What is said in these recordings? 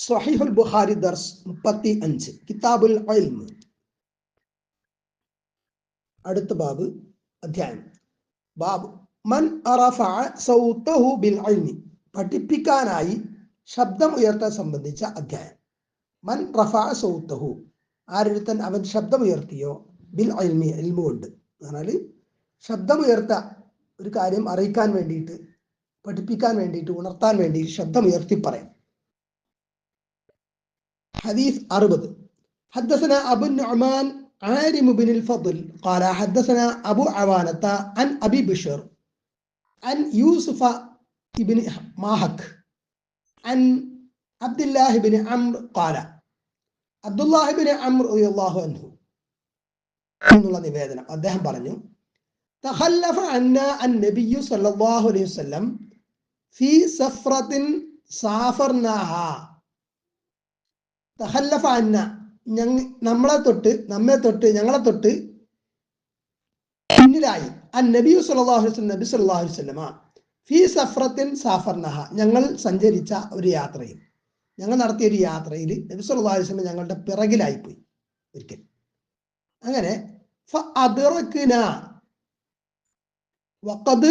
സ്വഹീഹുൽ ബുഖാരി ദർസ് മുപ്പത്തി അഞ്ച് കിതാബുൽ അടുത്ത ബാബ് അധ്യായം. ബാബ് മൻ സൗതഹു ബിൽ ഇൽമി. പഠിപ്പിക്കാനായി ശബ്ദം ഉയർത്താൻ സംബന്ധിച്ച അധ്യായം. മൻ റഫ സൗത്തഹു. ആരൊരുത്തൻ അവൻ ശബ്ദം ഉയർത്തിയോ? ബിൽ ഇൽമി ഇൽമു കൊണ്ട്. പറഞ്ഞാൽ ശബ്ദം ഉയർത്ത ഒരു കാര്യം അറിയിക്കാൻ വേണ്ടിയിട്ട് പഠിപ്പിക്കാൻ വേണ്ടിയിട്ട് ഉണർത്താൻ വേണ്ടിയിട്ട് ശബ്ദം ഉയർത്തി പറയാം حديث أربد حدثنا أبو النعمان عارم بن الفضل قال حدثنا أبو عوانة عن أبي بشر عن يوسف بن ماهك عن عبد الله بن عمرو قال عبد الله بن عمرو رضي الله عنه എന്നുള്ള നിവേദനം അദ്ദേഹം പറഞ്ഞു تخلف عنا النبي صلى الله عليه وسلم في سفرة سافرناها തഹല്ലഫ അന്ന. ഞങ്ങ നമ്മളെ തൊട്ട് നമ്മെ തൊട്ട് ഞങ്ങളെ തൊട്ട് പിന്നിലായി. അൻ നബി സല്ലല്ലാഹു അലൈഹി നബി സല്ലല്ലാഹു അലൈഹി വസല്ലമ. ഫീ സഫറത്തിൻ സാഫർനഹ. ഞങ്ങൾ സഞ്ചരിച്ച ഒരു യാത്രയിൽ. ഞങ്ങൾ നടത്തിയ ഒരു യാത്രയിൽ നബി സല്ലല്ലാഹു അലൈഹി വസല്ലം ഞങ്ങളുടെ പിറകിലായി പോയി ഒരിക്കൽ. അങ്ങനെ ഫ വഖദ്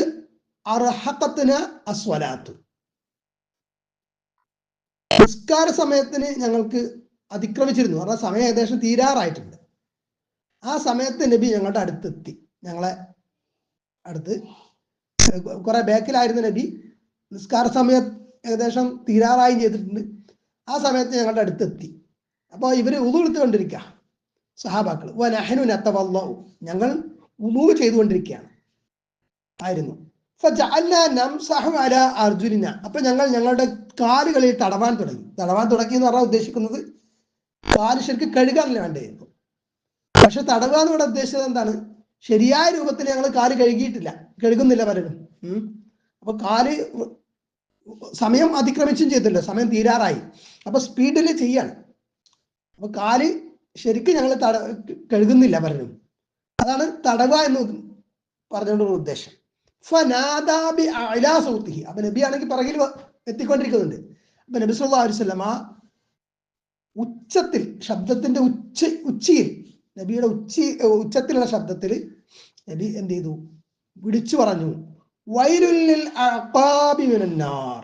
അർഹഖത്ന അസ്വലാത്തു. നിസ്കാര സമയത്തിന് ഞങ്ങൾക്ക് അതിക്രമിച്ചിരുന്നു. പറഞ്ഞാൽ സമയം ഏകദേശം തീരാറായിട്ടുണ്ട്. ആ സമയത്ത് നബി ഞങ്ങളുടെ അടുത്തെത്തി. ഞങ്ങളെ അടുത്ത് കുറെ ബാക്കിലായിരുന്ന നബി നിസ്കാര സമയം ഏകദേശം തീരാറായി ചെയ്തിട്ടുണ്ട്. ആ സമയത്ത് ഞങ്ങളുടെ അടുത്തെത്തി. അപ്പോൾ ഇവർ ഉതു എടുത്തുകൊണ്ടിരിക്കുക സഹാബാക്കൾ വനഹനു നത്തവല്ലോ ഞങ്ങൾ ഉതു ചെയ്തുകൊണ്ടിരിക്കുകയാണ്. ആയിരുന്നു. അർജുന അപ്പൊ ഞങ്ങൾ ഞങ്ങളുടെ കാലുകളിൽ തടവാൻ തുടങ്ങി. തടവാൻ തുടങ്ങി എന്ന് പറഞ്ഞാൽ ഉദ്ദേശിക്കുന്നത് കാൽ ശരിക്കും കഴുകാനല്ല വേണ്ടിയിരുന്നു പക്ഷെ തടവുക പറഞ്ഞ ഉദ്ദേശിച്ചത് എന്താണ്? ശരിയായ രൂപത്തിൽ ഞങ്ങൾ കാൽ കഴുകിയിട്ടില്ല. കഴുകുന്നില്ല പലരും. അപ്പൊ കാൽ സമയം അതിക്രമിച്ചും ചെയ്തില്ല സമയം തീരാറായി. അപ്പൊ സ്പീഡിൽ ചെയ്യാണ്. അപ്പൊ കാൽ ശരിക്കും ഞങ്ങൾ തട കഴുകുന്നില്ല പലരും. അതാണ് തടവുക എന്ന് പറഞ്ഞുകൊണ്ടുള്ള ഉദ്ദേശം. ഫനാദാബി അലാ സൗത്തിഹി. അപ്പൊ നബി ആണെങ്കിൽ പിറകിൽ എത്തിക്കൊണ്ടിരിക്കുന്നുണ്ട്. അപ്പൊ നബി സല്ലല്ലാഹു അലൈഹി വസല്ലമ ഉച്ചത്തിൽ ശബ്ദത്തിന്റെ ഉച്ച ഉച്ചിയിൽ നബിയുടെ ഉച്ചി ഉച്ചത്തിലുള്ള ശബ്ദത്തിൽ നബി എന്ത് ചെയ്തു? വിളിച്ചു പറഞ്ഞു. അഅഖാബി മിനന്നാർ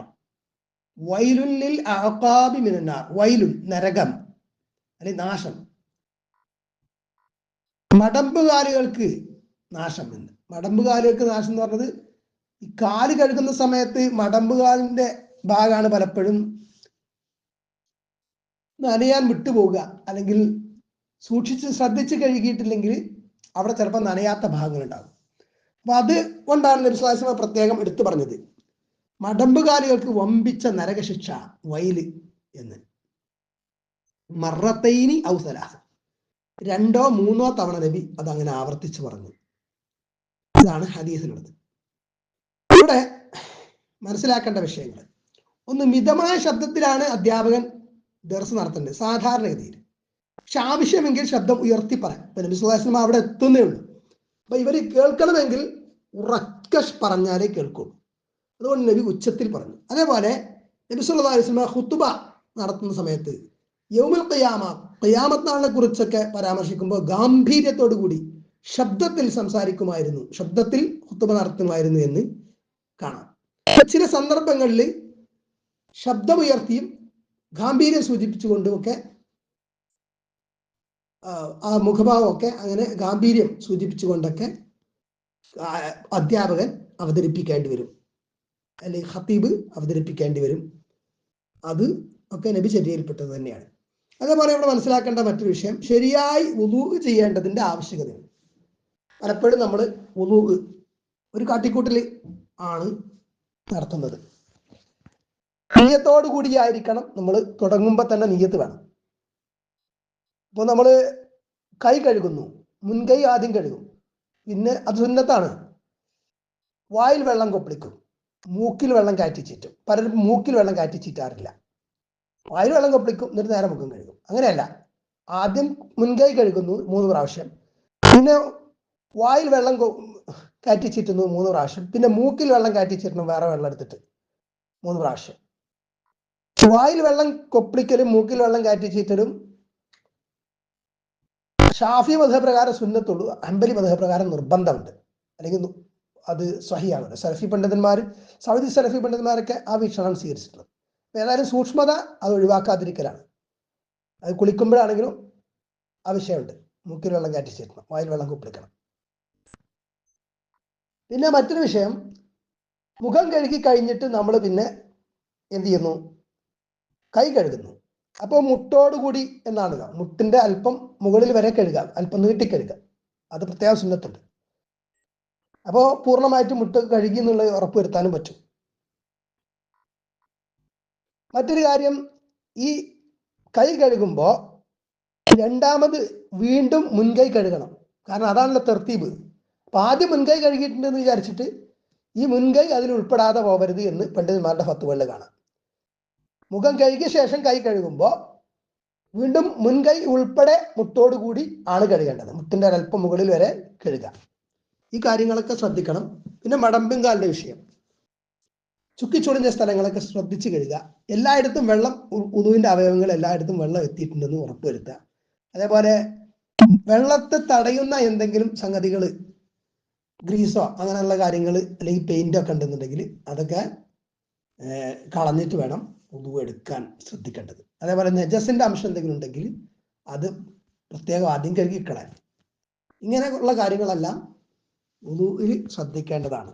വൈലുൽ നരകം അല്ലെ നാശം. മടമ്പുകാലുകൾക്ക് നാശം എന്ന് മടമ്പുകാലുകൾക്ക് നാശം എന്ന് പറഞ്ഞത് ഈ കാൽ കഴുകുന്ന സമയത്ത് മടമ്പുകാലിന്റെ ഭാഗമാണ് പലപ്പോഴും നനയാൻ വിട്ടുപോകുക അല്ലെങ്കിൽ സൂക്ഷിച്ച് ശ്രദ്ധിച്ച് കഴുകിയിട്ടില്ലെങ്കിൽ അവിടെ ചിലപ്പോൾ നനയാത്ത ഭാഗങ്ങൾ ഉണ്ടാകും. അപ്പൊ അത് കൊണ്ടാണ് നബിസ്വാസമ പ്രത്യേകം എടുത്തു പറഞ്ഞത്. മടമ്പുകാലികൾക്ക് വമ്പിച്ച നരകശിക്ഷ വയൽ എന്ന്. മറത്തൈനി ഔസലാഹ. രണ്ടോ മൂന്നോ തവണ നബി അത് അങ്ങനെ ആവർത്തിച്ചു പറഞ്ഞു. ഇതാണ് ഹദീസിനുള്ളത് ഇവിടെ മനസ്സിലാക്കേണ്ട വിഷയങ്ങൾ. ഒന്ന് മിതമായ ശബ്ദത്തിലാണ് അധ്യാപകൻ ദർസ് നടത്തേണ്ടത് സാധാരണഗതിയിൽ. പക്ഷെ ആവശ്യമെങ്കിൽ ശബ്ദം ഉയർത്തി പറയാം. പിന്നെ അവിടെ എത്തുന്നേ ഉള്ളൂ. അപ്പൊ ഇവർ കേൾക്കണമെങ്കിൽ ഉറക്ക പറഞ്ഞാലേ കേൾക്കുള്ളൂ. അതുകൊണ്ട് നബി ഉച്ചത്തിൽ പറഞ്ഞു. അതേപോലെ നബി സുല്ലാ ഹുത്തുബ നടത്തുന്ന സമയത്ത് യൗമുൽ ഖയാമ ഖയാമത്ത് കുറിച്ചൊക്കെ പരാമർശിക്കുമ്പോൾ ഗാംഭീര്യത്തോടു കൂടി ശബ്ദത്തിൽ സംസാരിക്കുമായിരുന്നു. ശബ്ദത്തിൽ ഹുത്തുബ നടത്തുമായിരുന്നു എന്ന് കാണാം. ചില സന്ദർഭങ്ങളിൽ ശബ്ദമുയർത്തിയും ഗാംഭീര്യം സൂചിപ്പിച്ചുകൊണ്ടുമൊക്കെ ആ മുഖഭാവമൊക്കെ അങ്ങനെ ഗാംഭീര്യം സൂചിപ്പിച്ചുകൊണ്ടൊക്കെ അധ്യാപകൻ അവതരിപ്പിക്കേണ്ടി വരും. അല്ലെങ്കിൽ ഹത്തീബ് അവതരിപ്പിക്കേണ്ടി വരും. അത് ഒക്കെ നബി ചര്യയിൽപ്പെട്ടത് തന്നെയാണ്. അതേപോലെ ഇവിടെ മനസ്സിലാക്കേണ്ട മറ്റൊരു വിഷയം ശരിയായി ഉലൂഗ് ചെയ്യേണ്ടതിന്റെ ആവശ്യകതയുണ്ട്. പലപ്പോഴും നമ്മൾ ഉലൂഗ് ഒരു കാട്ടിക്കൂട്ടിൽ ആണ് നടത്തുന്നത്. നീയത്തോടു കൂടിയായിരിക്കണം നമ്മൾ തുടങ്ങുമ്പോൾ തന്നെ നീയത്ത് വേണം. അപ്പോൾ നമ്മൾ കൈ കഴുകുന്നു മുൻകൈ ആദ്യം കഴുകും. പിന്നെ അത് സുന്നത്താണ്. വായിൽ വെള്ളം കൊപ്പിളിക്കും മൂക്കിൽ വെള്ളം കാറ്റി ചീറ്റും. പലരും മൂക്കിൽ വെള്ളം കാറ്റി ചീറ്റാറില്ല. വായിൽ വെള്ളം കൊപ്പിളിക്കും എന്നിട്ട് നേരെ മുഖം കഴുകും. അങ്ങനെയല്ല. ആദ്യം മുൻകൈ കഴുകുന്നു മൂന്ന് പ്രാവശ്യം. പിന്നെ വായിൽ വെള്ളം കാറ്റിച്ചിട്ടുന്നു മൂന്ന് പ്രാവശ്യം. പിന്നെ മൂക്കിൽ വെള്ളം കാറ്റിച്ചിരുന്നു വേറെ വെള്ളം എടുത്തിട്ട്. മൂന്ന് പ്രാവശ്യം. വായിൽ വെള്ളം കൊപ്പിളിക്കലും മൂക്കിൽ വെള്ളം കാറ്റിച്ചിട്ടലും ഷാഫി മതപ്രകാരം സുന്നത്തുള്ളൂ. അമ്പലി മതപ്രകാരം നിർബന്ധമുണ്ട്. അല്ലെങ്കിൽ അത് സഹിയാണ് സലഫി പണ്ഡിതന്മാർ സൗദി സലഫി പണ്ഡിതന്മാരൊക്കെ ആ വീക്ഷണം സ്വീകരിച്ചിട്ടുള്ളത്. ഏതായാലും സൂക്ഷ്മത അത് ഒഴിവാക്കാതിരിക്കലാണ്. അത് കുളിക്കുമ്പോഴാണെങ്കിലും ആ വിഷയമുണ്ട്. മൂക്കിൽ വെള്ളം കാറ്റിച്ചിരുന്നു വായിൽ വെള്ളം കുപ്പിളിക്കണം. പിന്നെ മറ്റൊരു വിഷയം. മുഖം കഴുകി കഴിഞ്ഞിട്ട് നമ്മൾ പിന്നെ എന്ത് ചെയ്യുന്നു? കൈ കഴുകുന്നു. അപ്പോൾ മുട്ടോടുകൂടി എന്നാണ്. മുട്ടിന്റെ അല്പം മുകളിൽ വരെ കഴുകാം അല്പം നീട്ടി കഴുകാം അത് പ്രത്യേക സുന്നത്തുണ്ട്. അപ്പോൾ പൂർണമായിട്ട് മുട്ട് കഴുകി എന്നുള്ളത് ഉറപ്പുവരുത്താനും പറ്റും. മറ്റൊരു കാര്യം ഈ കൈ കഴുകുമ്പോൾ രണ്ടാമത് വീണ്ടും മുൻകൈ കഴുകണം. കാരണം അതാണല്ലോ തെർത്തീബ്. അപ്പൊ ആദ്യം മുൻകൈ കഴുകിയിട്ടുണ്ടെന്ന് വിചാരിച്ചിട്ട് ഈ മുൻകൈ അതിൽ ഉൾപ്പെടാതെ പോകരുത് എന്ന് പണ്ഡിതന്മാരുടെ ഫത്തുകളിൽ കാണാം. മുഖം കഴുകിയ ശേഷം കൈ കഴുകുമ്പോൾ വീണ്ടും മുൻകൈ ഉൾപ്പെടെ മുട്ടോട് കൂടി ആണ് കഴുകേണ്ടത്. മുട്ടിന്റെ ഒരല്പം മുകളിൽ വരെ കഴുകുക. ഈ കാര്യങ്ങളൊക്കെ ശ്രദ്ധിക്കണം. പിന്നെ മടമ്പും കാലിന്റെ വിഷയം ചുക്കിച്ചുളിഞ്ഞ സ്ഥലങ്ങളൊക്കെ ശ്രദ്ധിച്ച് കഴുകുക. എല്ലായിടത്തും വെള്ളം ഉതുവിന്റെ അവയവങ്ങൾ എല്ലായിടത്തും വെള്ളം എത്തിയിട്ടുണ്ടെന്ന് ഉറപ്പുവരുത്തുക. അതേപോലെ വെള്ളത്തെ തടയുന്ന എന്തെങ്കിലും സംഗതികൾ ഗ്രീസോ അങ്ങനെയുള്ള കാര്യങ്ങൾ അല്ലെങ്കിൽ പെയിന്റോ ഒക്കെ ഉണ്ടെന്നുണ്ടെങ്കിൽ അതൊക്കെ കളഞ്ഞിട്ട് വേണം ഉതു എടുക്കാൻ ശ്രദ്ധിക്കേണ്ടത്. അതേപോലെ നെജസിന്റെ അംശം എന്തെങ്കിലും ഉണ്ടെങ്കിൽ അത് പ്രത്യേകം ആദ്യം കഴുകിക്കളയാൻ ഇങ്ങനെയുള്ള കാര്യങ്ങളെല്ലാം ഉതുവിൽ ശ്രദ്ധിക്കേണ്ടതാണ്.